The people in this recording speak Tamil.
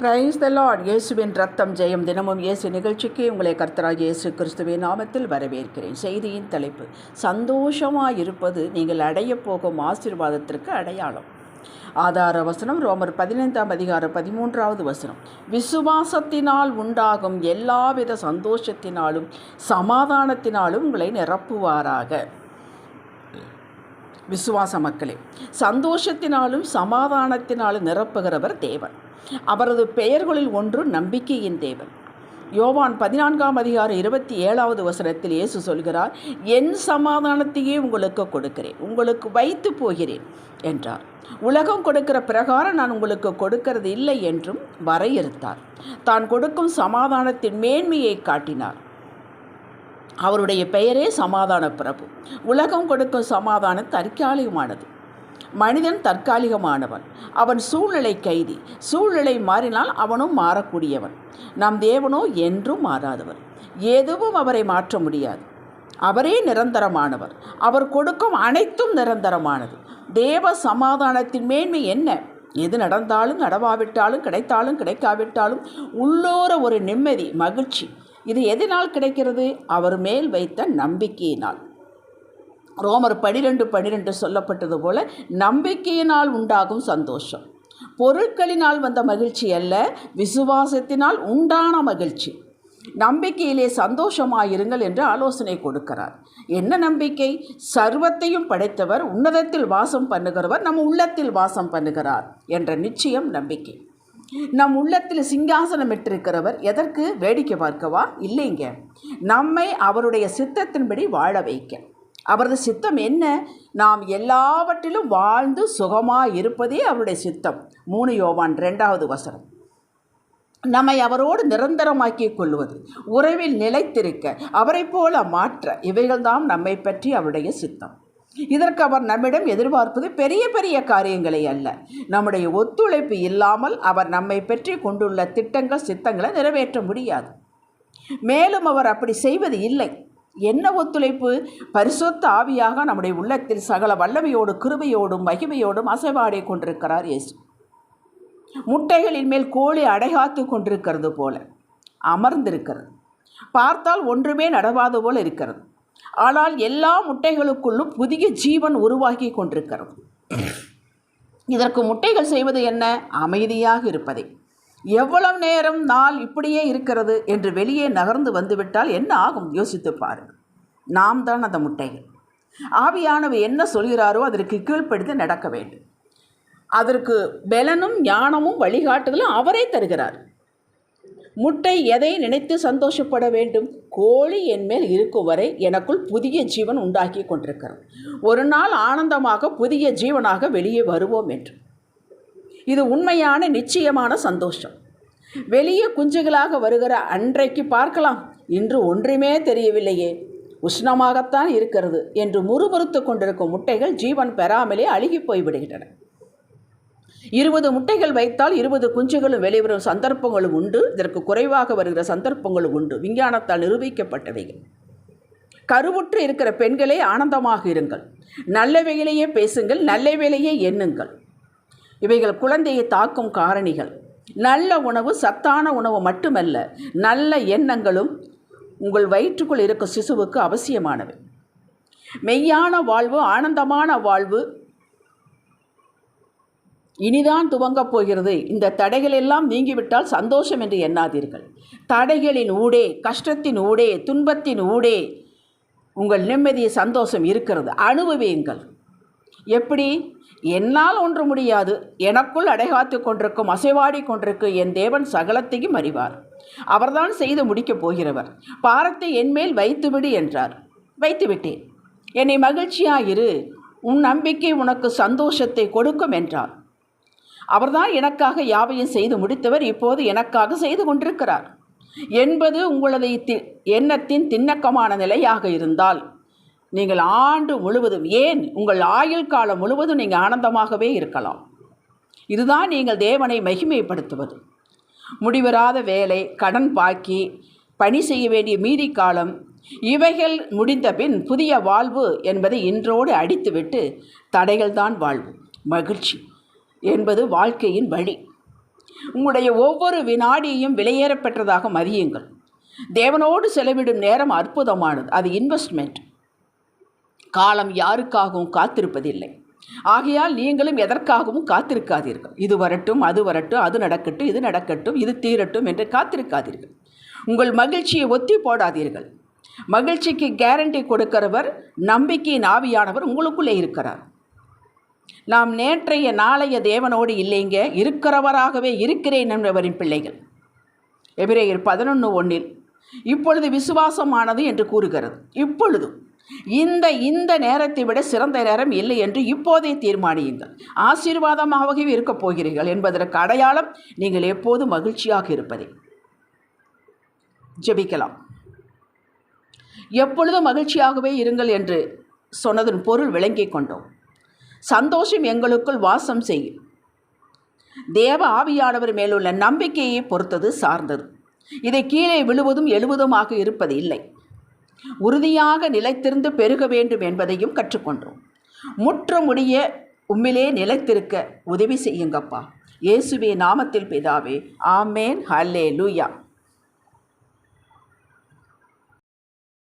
பிரைஸ் த லார்ட் இயேசுவின் ரத்தம் ஜெயம் தினமும் இயேசு நிகழ்ச்சிக்கு உங்களை கர்த்தராக இயேசு கிறிஸ்துவின் நாமத்தில் வரவேற்கிறேன். செய்தியின் தலைப்பு சந்தோஷமாக இருப்பது நீங்கள் அடையப் போகும் ஆசீர்வாதத்திற்கு அடையாளம். ஆதார வசனம் ரோமர் பதினைந்தாம் அதிகாரம் பதிமூன்றாவது வசனம். விசுவாசத்தினால் உண்டாகும் எல்லாவித சந்தோஷத்தினாலும் சமாதானத்தினாலும் உங்களை நிரப்புவாராக. விசுவாச மக்களே சந்தோஷத்தினாலும் சமாதானத்தினாலும் நிரப்புகிறவர் தேவன். அவரது பெயர்களில் ஒன்று நம்பிக்கையின் தேவன். யோவான் பதினான்காம் அதிகாரம் இருபத்தி ஏழாவது வசனத்தில் இயேசு சொல்கிறார் என் சமாதானத்தையே உங்களுக்கு கொடுக்கிறேன் உங்களுக்கு வைத்து போகிறேன் என்றார். உலகம் கொடுக்கிற பிரகாரம் நான் உங்களுக்கு கொடுக்கிறது இல்லை என்றும் வரையறுத்தார். தான் கொடுக்கும் சமாதானத்தின் மேன்மையை காட்டினார். அவருடைய பெயரே சமாதான பிரபு. உலகம் கொடுக்கும் சமாதானம் தற்காலிகமானது. மனிதன் தற்காலிகமானவன். அவன் சூழ்நிலை கைதி. சூழ்நிலை மாறினால் அவனும் மாறக்கூடியவன். நம் தேவனோ என்றும் மாறாதவர். எதுவும் அவரை மாற்ற முடியாது. அவரே நிரந்தரமானவர். அவர் கொடுக்கும் அனைத்தும் நிரந்தரமானது. தேவ சமாதானத்தின் மேன்மை என்ன? எது நடந்தாலும் நடவாவிட்டாலும் கிடைத்தாலும் கிடைக்காவிட்டாலும் உள்ளோர ஒரு நிம்மதி மகிழ்ச்சி. இது எதனால் கிடைக்கிறது? அவர் மேல் வைத்த நம்பிக்கையினால். ரோமர் பனிரெண்டு பனிரெண்டு சொல்லப்பட்டது போல நம்பிக்கையினால் உண்டாகும் சந்தோஷம். பொருட்களினால் வந்த மகிழ்ச்சி அல்ல விசுவாசத்தினால் உண்டான மகிழ்ச்சி. நம்பிக்கையிலே சந்தோஷமாயிருங்கள் என்று ஆலோசனை கொடுக்கிறார். என்ன நம்பிக்கை? சர்வத்தையும் படைத்தவர் உன்னதத்தில் வாசம் பண்ணுகிறவர் நம் உள்ளத்தில் வாசம் பண்ணுகிறார் என்ற நிச்சயம் நம்பிக்கை. நம் உள்ளத்தில் சிங்காசனம் பெற்றிருக்கிறவர் எதற்கு? வேடிக்கை பார்க்கவா? இல்லைங்க. நம்மை அவருடைய சித்தத்தின்படி வாழ வைக்க. அவரது சித்தம் என்ன? நாம் எல்லாவற்றிலும் வாழ்ந்து சுகமாக இருப்பதே அவருடைய சித்தம். மூணு யோவான் ரெண்டாவது வசனம். நம்மை அவரோடு நிரந்தரமாக்கிக் கொள்வது உறவில் நிலைத்திருக்க அவரை போல மாற்ற இவைகள்தான் நம்மை பற்றி அவருடைய சித்தம். இதற்கு அவர் நம்மிடம் எதிர்பார்ப்பது பெரிய பெரிய காரியங்களை அல்ல. நம்முடைய ஒத்துழைப்பு இல்லாமல் அவர் நம்மை பற்றி கொண்டுள்ள திட்டங்கள் சித்தங்களை நிறைவேற்ற முடியாது. மேலும் அவர் அப்படி செய்வது இல்லை. என்ன ஒத்துழைப்பு? பரிசுத்த ஆவியாக நம்முடைய உள்ளத்தில் சகல வல்லமையோடு கிருபையோடும் மகிமையோடும் அசைபாடி கொண்டிருக்கிறார் இயேசு. முட்டைகளின் மேல் கோழி அடைகாத்து கொண்டிருக்கிறது போல அமர்ந்திருக்கிறது. பார்த்தால் ஒன்றுமே நடவாது போல இருக்கிறது. ஆனால் எல்லா முட்டைகளுக்குள்ளும் புதிய ஜீவன் உருவாகி கொண்டிருக்கிறது. இதற்கு முட்டைகள் செய்வது என்ன? அமைதியாக இருப்பதை. எவ்வளவு நேரம் நாள் இப்படியே இருக்கிறது என்று வெளியே நகர்ந்து வந்துவிட்டால் என்ன ஆகும்? யோசித்து பாருங்கள் நாம் தான் அந்த முட்டைகள். ஆவியானவர் என்ன சொல்கிறாரோ அதற்கு கீழ்ப்படுத்தி நடக்க வேண்டும். அதற்கு பலனும் ஞானமும் வழிகாட்டுதலும் அவரே தருகிறார். முட்டை எதை நினைத்து சந்தோஷப்பட வேண்டும்? கோழி என்மேல் இருக்கும் வரை எனக்குள் புதிய ஜீவன் உண்டாக்கி கொண்டிருக்கிறது. ஒரு நாள் ஆனந்தமாக புதிய ஜீவனாக வெளியே வருவோம் என்று. இது உண்மையான நிச்சயமான சந்தோஷம். வெளியே குஞ்சுகளாக வருகிற அன்றைக்கு பார்க்கலாம். இன்று ஒன்றுமே தெரியவில்லையே. உஷ்ணமாகத்தான் இருக்கிறது என்று முறுமுறுத்து கொண்டிருக்கும் முட்டைகள் ஜீவன் பெறாமலே அழுகி போய்விடுகின்றன. இருபது முட்டைகள் வைத்தால் இருபது குஞ்சுகளும் வெளிவரும் சந்தர்ப்பங்களும் உண்டு. இதற்கு குறைவாக வருகிற சந்தர்ப்பங்களும் உண்டு. விஞ்ஞானத்தால் நிரூபிக்கப்பட்டவைகள் கருவுற்று இருக்கிற பெண்களே ஆனந்தமாக இருங்கள். நல்ல வேலையே பேசுங்கள் நல்ல வேலையே எண்ணுங்கள். இவைகள் குழந்தையை தாக்கும் காரணிகள். நல்ல உணவு சத்தான உணவு மட்டுமல்ல நல்ல எண்ணங்களும் உங்கள் வயிற்றுக்குள் இருக்கும் சிசுவுக்கு அவசியமானவை. மெய்யான வாழ்வு ஆனந்தமான வாழ்வு இனிதான் துவங்கப் போகிறது. இந்த தடைகள் எல்லாம் நீங்கிவிட்டால் சந்தோஷம் என்று எண்ணாதீர்கள். தடைகளின் ஊடே கஷ்டத்தின் ஊடே துன்பத்தின் ஊடே உங்கள் நிம்மதியை சந்தோஷம் இருக்கிறது. அனுபவியுங்கள். எப்படி? என்னால் ஒன்று முடியாது. எனக்குள் அடைகாத்து கொண்டிருக்கும் அசைவாடி கொண்டிருக்கும் என் தேவன் சகலத்தையும் அறிவார். அவர்தான் செய்து முடிக்கப் போகிறவர். பாரத்தை என்மேல் வைத்துவிடு என்றார். வைத்துவிட்டேன் என்னை மகிழ்ச்சியாயிரு. உன் நம்பிக்கை உனக்கு சந்தோஷத்தை கொடுக்கும் என்றார். அவர்தான் எனக்காக யாவையும் செய்து முடித்தவர் இப்போது எனக்காக செய்து கொண்டிருக்கிறார். என்பது உங்களது தி எண்ணத்தின் திண்ணக்கமான நிலையாக இருந்தால் நீங்கள் ஆண்டு முழுவதும் ஏன் உங்கள் ஆயுள் காலம் முழுவதும் நீங்கள் ஆனந்தமாகவே இருக்கலாம்? இதுதான் நீங்கள் தேவனை மகிமைப்படுத்துவது. முடிவராத வேலை கடன் பாக்கி பணி செய்ய வேண்டிய மீதி காலம் இவைகள் முடிந்த பின் புதிய வாழ்வு என்பதை இன்றோடு அடித்துவிட்டு தடைகள்தான் வாழ்வு மகிழ்ச்சி என்பது வாழ்க்கையின் வழி. உங்களுடைய ஒவ்வொரு வினாடியையும் விலையேறப்பெற்றதாக மதியுங்கள். தேவனோடு செலவிடும் நேரம் அற்புதமானது அது இன்வெஸ்ட்மெண்ட் காலம் யாருக்காகவும் காத்திருப்பதில்லை. ஆகையால் நீங்களும் எதற்காகவும் காத்திருக்காதீர்கள். இது வரட்டும் அது வரட்டும் அது நடக்கட்டும் இது நடக்கட்டும் இது தீரட்டும் என்று காத்திருக்காதீர்கள். உங்கள் மகிழ்ச்சியை ஒத்தி போடாதீர்கள். மகிழ்ச்சிக்கு கேரண்டி கொடுக்கிறவர் நம்பிக்கையின் ஆவியானவர் உங்களுக்குள்ளே இருக்கிறார். நாம் நேற்றைய நாளைய தேவனோடு இல்லைங்க இருக்கிறவராகவே இருக்கிறேன் என்பவரின் பிள்ளைகள். எபிரேயர் பதினொன்று ஒன்றில் இப்பொழுது விசுவாசமானது என்று கூறுகிறது. இப்பொழுதும் இந்த இந்த நேரத்தை விட சிறந்த நேரம் இல்லை என்று இப்போதே தீர்மானியுங்கள். ஆசீர்வாதமாகவே இருக்கப் போகிறீர்கள் என்பதற்கு அடையாளம் நீங்கள் எப்போது மகிழ்ச்சியாக இருப்பதே. ஜெபிக்கலாம். எப்பொழுதும் மகிழ்ச்சியாகவே இருங்கள் என்று சொன்னதன் பொருள் விளங்கிக் கொண்டோம். சந்தோஷம் எங்களுக்குள் வாசம் செய்யும். தேவ ஆவியானவர் மேலுள்ள நம்பிக்கையை பொறுத்தது சார்ந்தது. இதை கீழே விழுவதும் எழுவதுமாக இருப்பது இல்லை. உறுதியாக நிலைத்திருந்து பெருக வேண்டும் என்பதையும் கற்றுக்கொண்டோம். முற்ற முடிய உம்மிலே நிலைத்திருக்க உதவி செய்யுங்கப்பா. இயேசுவே நாமத்தில் பிதாவே. ஆமேன். ஹல்லே லூயா